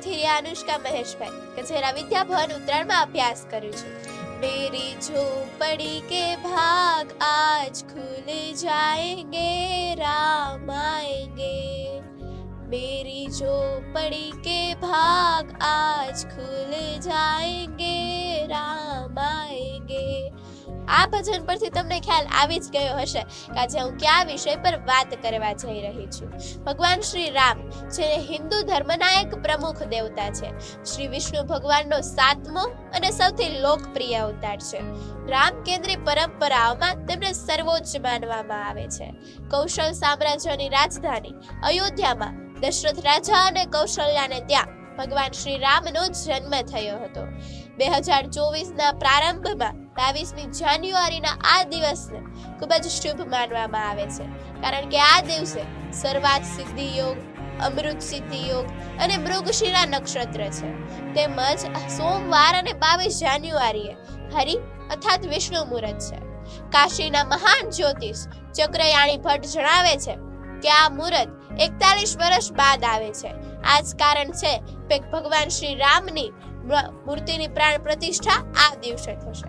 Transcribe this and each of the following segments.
અહીંથી રહ્યા અનુષ્કા મહેશભાઈ કે જેના વિદ્યાભવન ઉત્તરાયણમાં અભ્યાસ કર્યું છે मेरी झोपड़ी के भाग आज खुल जाएंगे राम आएंगे मेरी झोपड़ी के भाग आज खुल જાએંગે આ ભજન પરથી તમને ખ્યાલ આવી જ ગયો હશે કે આજે હું કયા વિષય પર વાત કરવા જઈ રહી છું. ભગવાન શ્રી રામ જે હિન્દુ ધર્મના એક પ્રમુખ દેવતા છે, શ્રી વિષ્ણુ ભગવાનનો સાતમો અને સૌથી લોકપ્રિય અવતાર છે. રામ કેન્દ્રી પરંપરાઓમાં તેમને સર્વોચ્ચ માનવામાં આવે છે. કૌશલ સામ્રાજ્યની રાજધાની અયોધ્યામાં દશરથ રાજા અને કૌશલ્યાને ત્યાં ભગવાન શ્રી રામનો જન્મ થયો હતો. બે હજાર ચોવીસના પ્રારંભમાં બાવીસમી જાન્યુઆરીના આ દિવસને ખૂબ જ શુભ માનવામાં આવે છે. કારણ કે આ દિવસે સર્વાત સિદ્ધિ યોગ, અમૃત સિદ્ધિ યોગ અને મૃગશિરા નક્ષત્ર છે. તેમજ સોમવાર અને બાવીસ જાન્યુઆરીએ હરિ અર્થાત વિષ્ણુ મુહૂર્ત છે. કાશીના મહાન જ્યોતિષ ચક્રયાણી ભટ્ટ જણાવે છે કે આ મુહૂર્ત એકતાલીસ વર્ષ બાદ આવે છે. આ જ કારણ છે કે ભગવાન શ્રી રામની મૂર્તિની પ્રાણ પ્રતિષ્ઠા આ દિવસે થશે.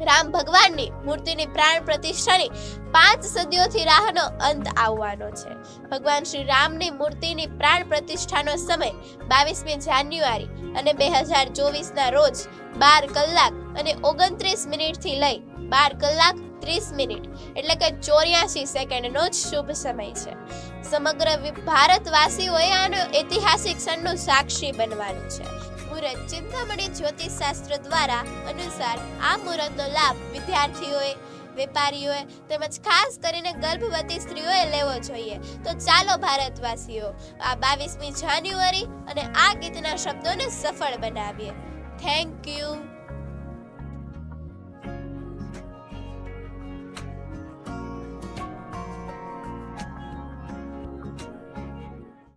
રામ ભગવાનની મૂર્તિની પ્રાણ પ્રતિષ્ઠાની પાંચ સદીઓથી રાહનો અંત આવવાનો છે. ભગવાન શ્રી રામની મૂર્તિની પ્રાણ પ્રતિષ્ઠાનો સમય બાવીસમી જાન્યુઆરી અને બે હજાર ચોવીસના રોજ બાર કલાક અને ઓગણત્રીસ મિનિટથી લઈ બાર કલાક ત્રીસ મિનિટ એટલે કે ચોર્યાસી સેકન્ડનો જ શુભ સમય છે. સમગ્ર ભારતવાસીઓએ આનો ઐતિહાસિક ક્ષણનું સાક્ષી બનવાનું છે. મુહૂર્ત ચિંતામણી જ્યોતિષ શાસ્ત્ર દ્વારા અનુસાર આ મુહૂર્તનો લાભ વિદ્યાર્થીઓએ, વેપારીઓએ તેમજ ખાસ કરીને ગર્ભવતી સ્ત્રીઓએ લેવો જોઈએ. તો ચાલો ભારતવાસીઓ, આ બાવીસમી જાન્યુઆરી અને આ ગીતના શબ્દોને સફળ બનાવીએ. Thank you